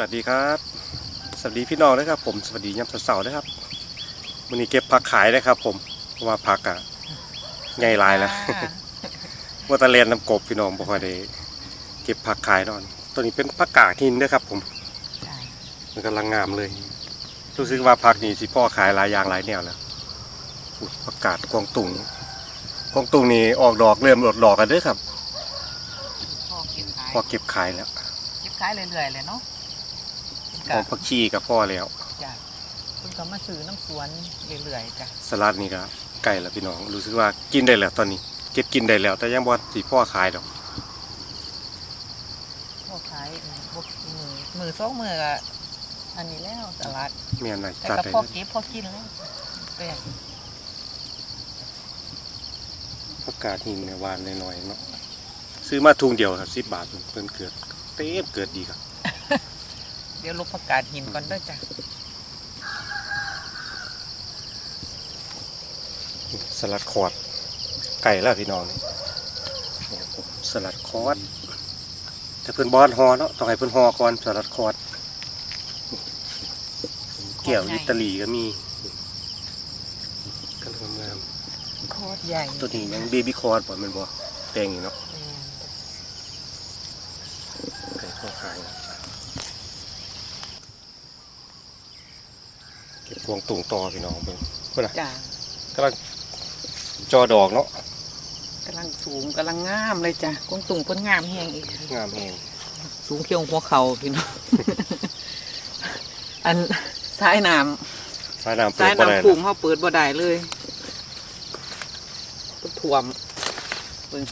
สวัสดีครับ สวัสดีพี่น้องนะครับ ผมสวัสดียามเสาร์นะครับวันนี้เก็บผักขายนะครับ ผมเพราะว่าผักอะใหญ่หลายแล้วว่าตะเลียนน้ำกบพี่น้องบอกว่าได้เก็บผักขายนอน ตัวนี้เป็นผักกาดหินนะครับ ผมมันกำลังงามเลย รู้สึกว่าผักนี้สิพ่อขายหลายอย่างหลายแนวแล้วอุ๊ยผักกาดกวางตุงกวางตุงนี่ออกดอกเริ่มหลดดอกกันเด้อครับพ่อเก็บขายพอเก็บขายแล้วเก็บขายเรื่อยๆเลยเนาะ หอมผักชีกับพ่อแล้ว จ้ะเพิ่นก็มาซื้อน้ำสวนเรื่อยๆจ้ะสลัดนี่ก็ใกล้แล้วพี่น้อง รู้สึกว่ากินได้แล้วตอนนี้ เก็บกินได้แล้ว แต่ยังบ่สิพ่อขายดอกพ่อขายพวกมือมือสองมือก็อันนี้แล้วสลัดแม่นน่ะแต่จัดก็ได้พ่อเก็บพ่อกินแล้วแปลกประกาศหินเนี่ยหวานหน่อยๆเนาะซื้อมาถุงเดียวครับ10บาทเพิ่นเกิดเต็มเกิดดีครับเดี๋ยวลบประกาศหินก่อนเด้อจ้ะสลัดคอร์ดไก่แล้วพี่น้องนี่สลัดคอร์ดแต่เพิ่นบ่อนฮอเนาะต้องให้เพิ่นฮอก่อนสลัดคอร์ดแก้วอิตาลีก็มีกำลังงามโคตรใหญ่ตัวนี้ยังเบบี้คอร์ดบ่แม่นบ่แดงอยู่เนาะแม่นไก่ข้อขายนะ เก็บพวงตุ่งต่อพี่น้องเบิ่งเพื่อนน่ะจ้ะกำลังจอดอกเนาะกำลังสูงกำลังงามเลยจ้ะกวางตุงเพิ่นงามแฮงอีก งามแหงสูงเคียงหัวเข่าพี่น้อง อันซ้ายน้ำสายน้ำเปิซ้าดยบ่ได้น้ำปุ่มนะเขาเปิดบ่ได้เลยก็ท่วมเบิ่ง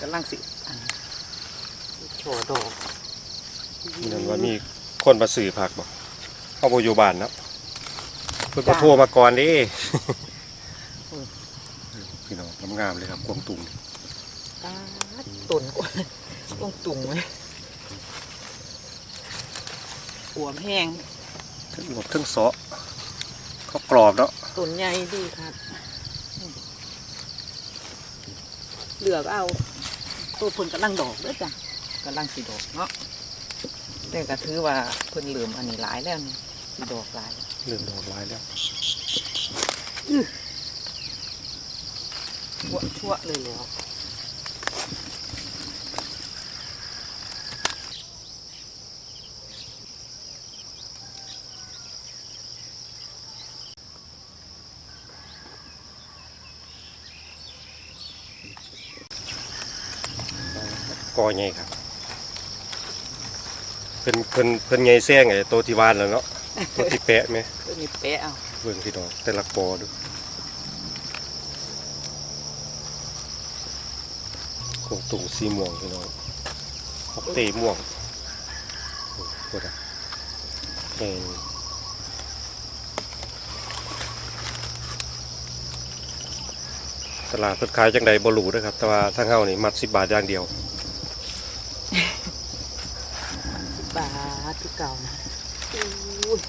กำลังสิอันช่อดอกนั่นว่ามีคนมาสื่อผักบ่เขาบ่อยู่บ้านเนาะ เพิ่นก็โทรมาก่อนเดิพี่น้องงามๆเลยครับกวางตุ่งตาดต้นกว่าต้นตุ่งเลยอวมแห้งทั้งหมดทั้งเสาะเขากรอบเนาะต้นใหญ่ดีครับเหลือกเอา ตัวผลกำลังดอกเด้อจ้ะกำลังสีดอกเนาะแต่ก็ถือว่าเพิ่นเหลือมอันนี้หลายแล้วนี่สีดอกหลาย เริ่มดอกหลายแล้วชั่วชั่วเลยแล้วกอใหญ่ครับเพิ่นเพิ่นเพิ่นใหญ่แซงไอ้ตัวที่วานแล้วเนาะ ตัวที่แปะไหมตัวนี้เป๊ะเอาเบิ่งพี่น้องแต่ละกอดูกวางตุ่งสีม่วงพี่น้องฮอกเตม่วงโอ้โหโคตรอะแดงตลาดเพิ่นขายจังใดบ่รู้เด้อครับ แต่ว่าทางเฮานี่มัด10บาทอย่างเดียวบาทที่เก่านะ อู้ย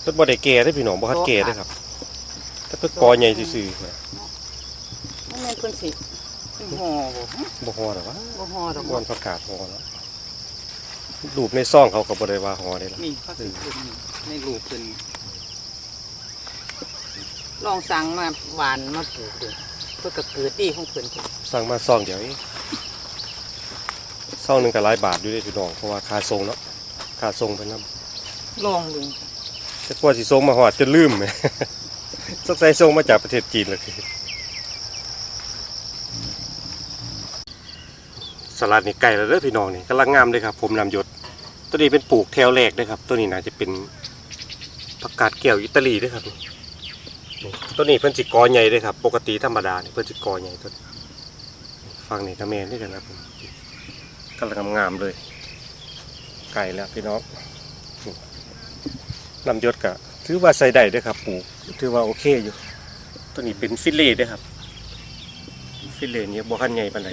เพิ่นบ่ได้แก่เด้อพี่น้องบ่ทันแก่เด้อครับแต่เพิ่นกอใหญ่ซื่อๆนะมันแม่นเพิ่นสิห่อบ่ฮะบ่ฮอดหรอกวะบ่ห่อดอกบ่อนประกาศฮอแล้วรูปในซ่องเขาก็บ่ได้ว่าฮอได้ล่ะนี่เขาสิเพิ่นในรูปเพิ่นลองสั่งมาหวานมาปลูกดูเพื่อก็เกิดดีของเพิ่นจ้ะสั่งมาซ่องเดียวเองซ่องหนึงก็หลายบาทอยู่เด้อพี่น้องเพราะว่าค่าส่งเนาะ ค่าส่งเพิ่นนำลองดูแต่กว่าสิส่งมาฮอดจะลืมแหมสงสัยส่งมาจากประเทศจีนเลยสลัดนี่ไก่แล้วเด้อพี่น้องนี่กำลังงามเลยครับ ผมนำยศตัวนี้เป็นปลูกแถวแรกนะครับ ตัวนี้น่าจะเป็นผักกาดแก้วอิตาลีเด้วยครับนี่ตัวนี้เพิ่นสิกอใหญ่เลยครับ ปกติธรรมดาเนี่ยเพิ่นสิกอใหญ่ตัวนี้ฟังนี่กระแมนด้วยกันครับผมกำลังงามๆเลย ไก่แล้วพี่น้องนี่นำยศกะถือว่าใส่ได้เด้วยครับปลูกถือว่าโอเคอยู่ตัวนี้เป็นฟิลเล่เด้วยครับ ฟิลเล่นี่บ่คันใหญ่ปานใด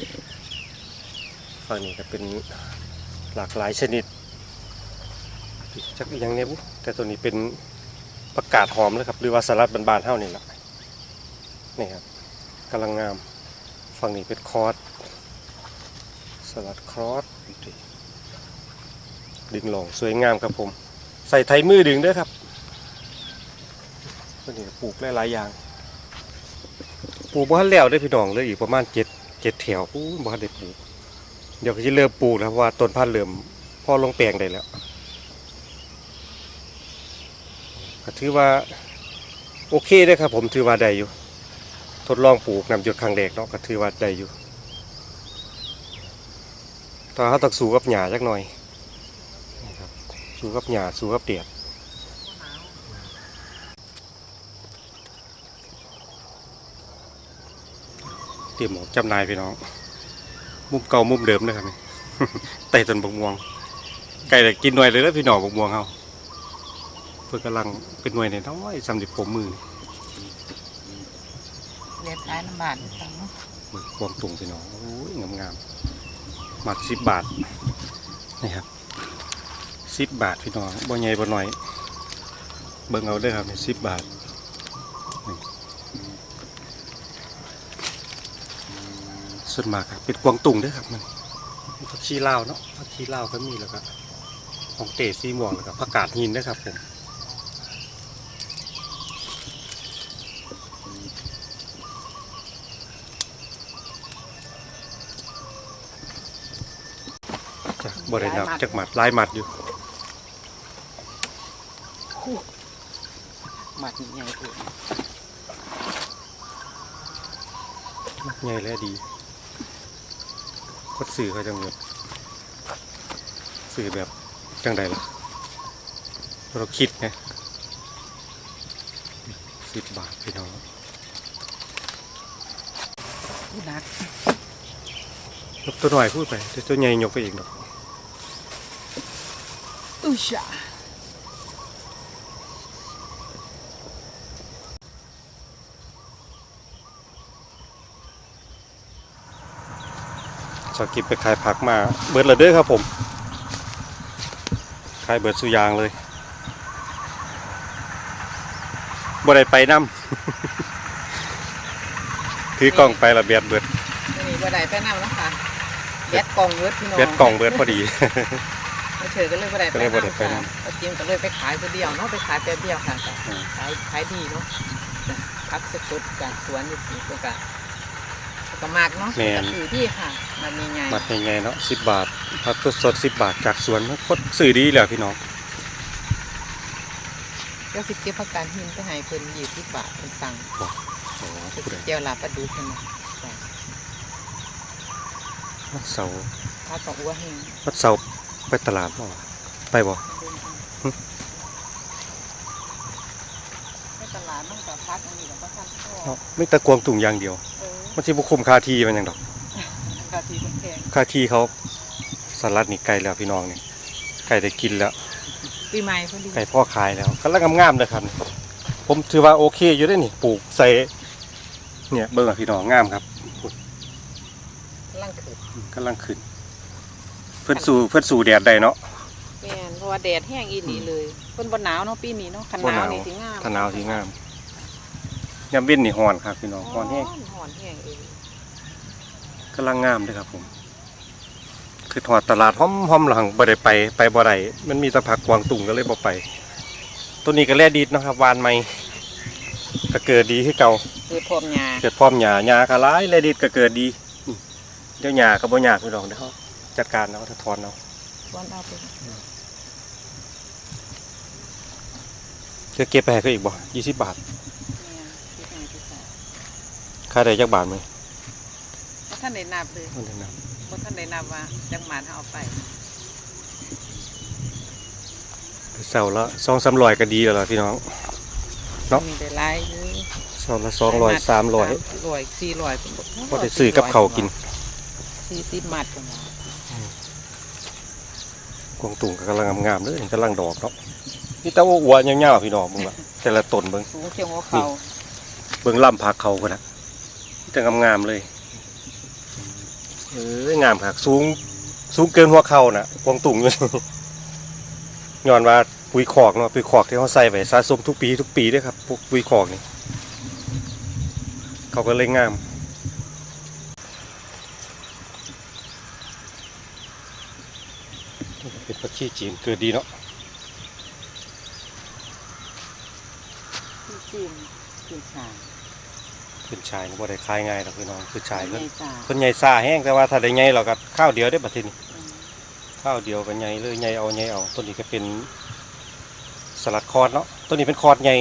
ฝั่งนี้ก็เป็นหลากหลายชนิดจักอหยังเนี่ยบุแต่ตัวนี้เป็นประกาศหอมเลยครับหรือว่าสลัดบานๆเท่านี่แหละนี่ครับกำลังงามฝั่งนี้เป็นคอร์สสลัดครอส ดึงลองสวยงามครับผม ใส่ไทยมือดึงด้อครับตัวนี้ปลูกหลายๆอย่าง ปลูกบ้านแล้วได้พี่น้องเลยอีกประมาณเจ็ดเจ็ดแถวปูบ้านได้ปลูก เดี๋ยวก็จะเริ่มปลูกแล้วเพราะว่าต้นพันธุ์เริ่มพอลงแปลงได้แล้วก็ถือว่าโอเคเด้ครับ ผมถือว่าได้อยู่ ทดลองปลูกนำหยดครั้งแรกเนาะก็ถือว่าได้อยู่ตอนเขาต้องสู้กับหญ้าจักหน่อย สู้กับหญ้าสู้กับเดียดเตรียมออกจำหน่ายพี่น้อง มุมเก่ามุมเดิมนะครับนี่ไต่ต้นบกม่วงไก่แต่กินหน่วยเลยแล้วพี่น้องบกม่วงเขาเพื่อกำลังเป็นหน่วยในน้อยๆสำหรับผมมือเรียบร้อยน้ำบาทจังเนาะมือความตุงพี่น้องโอ้ยงามงามๆหมัดสิบบาทนี่ครับ สิบบาทพี่น้องบ่ใหญ่บ่น้อย เบิ่งเอาเด้ครับสิบบาทส่วนมากครับเป็นกวางตุงด้อครับมันมีผักชีลาวเนาะผักชีลาวก็มีแล้วก็ของเตสีม่วงแล้วก็ผักกาดหินนะครับผมจากบริณับจากหมัดลายหมัดอยู่ หมัดใหญ่เกินมักใหญ่และดีก็สื่อเขาจังแบบสื่อแบบจังใดล่ะ เราคิดนะสิบบาทพี่น้องผู้นักยกตัวหน่อยพูดไปแต่ตัวใหญ่ยกไปอีกดอกอุ้ย สกิปไปขายผักมา เบิดและเด้อครับผมขายเบิดสุยางเลยบ่ได้ไปน้ำถือกล่องไประเบียดเบิดตัวนี้บ่ได้ไปนำนะคะแบดกล่องเวิร์ดพี่น้องเบียดกล่องเบิดพอดีมาเฉยก็เลยบ่ได้ไปก็เลยบ่ได้ไปนำนำค่ะเอาจริงก็เลยไปขายตัวเดียวเนาะไปขายแป๊บเดียวค่ะอืมขายขายดีเนาะจ้ะพักสดๆจากสวนนี่สิตัวกะ ก็มากเนาะแม่น ก็คือที่ค่ะมันมีไงมัดยังไงเนาะสิบบาทผักสดๆสิบบาทจากสวนมันโคตรสื่อดีเลยพี่น้องก็สิเก็บผักกาดหินไปให้เพิ่น20บาทเพิ่นสั่งโอ้โหคือผู้ใดเจียวลาปลาดุกเพิ่นน่ะจ้ะวันเสาร์ถ้าต้องอ้วแห้งวันเสาร์ไปตลาดบ่วะไปบ่หึในตลาดมันก็พักอันนี้ก็บ่ทันพอเนาะไม่ตะกวงตุ่งอย่างเดียวเออ มันสิบ่คุ้มค่าที่มันหยังดอกกะทิมันแพงค่าที่เขาสลัดนี่ไก่แล้วพี่น้องนี่ไก่ได้กินแล้ว ปีใหม่พอดีไก่พ่อขายแล้วกำลังงามๆเลยครับนี่ผมถือว่าโอเคอยู่ได้อนี่ปลูกใส่เนี่ยเบิ่งอะพี่น้องงามครับกำลังขึ้นกำลังขึ้น เพื่อนสู่เพื่อนสู่แดดได้เนาะ แม่นเพราะว่าแดดแห้งอีหลีเลยเพิ่นบ่หนาวเนาะปีนี้เนาะคันหนาวนี่สิงาม ถ้าหนาวสิงาม ยามเว้นนี่ฮ้อนครับพี่น้องฮ้อนแห้งฮ้อนแห้งเองกำลังงามเลยครับผม คือถอดตลาดห้อมห้อมหลังบ่ได้ไปไปบ่ได้มันมีแตะผักกวางตุ่งก็เลยบ่ไป ตัวนี้ก็แล่ดีดเนาะครับวานใหม่ก็เกิดดีให้เก่าคือพร้อมหญ้าเกิดพร้อมหญ้าหญ้าก็หลายแล่ดีดก็เกิดดีอืมเดี๋ยวหญ้าก็บ่ยากพี่น้องเดี๋ยวเขาจัดการเอาถ้าถอนเอาวันเอาไปเดี๋ยวเก็บไปให้เขาอีกบ่20บาท แม่นที่ไหนที่ไหน ค่าได้จักบาทมั้ยบ่ทันได้นับเลยมันได้นบ่ทันได้นับว่าจังหวัดเฮาเอาไปำเสาละ2-300ก็ดีแล้วล่ะพี่น้อง เนาะ มีได้หลายอยู่เสาละ200 300ร้อยสี่ร้อยเป็นบ่พอได้ซื้อกับข้าวกินสี่สิบมัดกันว่ากวางตุ่งก็กำลังงามๆเลยกำลังดอกเนาะนี่แต่ว่าอ้วนยาวๆพี่น้องมึงว่าแต่ละต้นเบิ่งสูงเชียงหัวเขาเบิ่งล่ำผักเขาคนนะนี่ แต่งามๆเลย เอองามผักสูง สูงเกินหัวเข่าน่ะกวางตุ่งอยู่ย้อนว่าปุ๋ยขอกเนาะปุ๋ยขอกที่เขาใส่ไว้สะสมทุกปี ทุกปีเด้วยครับพวกปุ๋ยขอกนี่เขาก็เลยงามตนี่ก็เป็นผักชีจีนเกิดดีเนาะที่จีนจีนชา ขึ้นชายก็บ่ได้คลายง่ายหรอกพี่น้องขึ้นชายในเพิ่นชาเพิ่นใหญ่ซ่าแห้งแต่ว่าถ้าได้ใหญ่เราก็ข้าวเดียวได้บัดทีนี้ข้าวเดียวก็ใหญ่เลยใหญ่เอาใหญ่เอาต้นนี้ก็เป็นสลัดคอร์ดเนาะต้นนี้เป็นคอร์ดใหญ่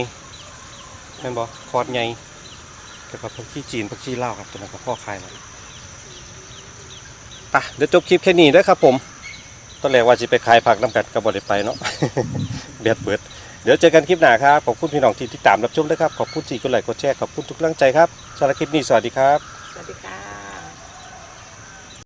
แม่นบ่คอร์ดใหญ่เกี่ยวกับผักชีจีนผักชีลาวครับตัวนั้นก็พ่อขายแล้วไปเดี๋ยวจบคลิปแค่นี้เด้อครับผมตอนแรกว่าจะไปขายผักน้ำกัดก็บ่ได้ไปเนาะเบียดเบิดเดี๋ยวเจอกันคลิปหน้าครับ ขอบคุณพี่น้องที่ติดตามรับชมนะครับ ขอบคุณที่กดไลค์กดแชร์ ขอบคุณทุกกำลังใจครับสำหรับคลิปนี้สวัสดีครับ สวัสดีค่ะ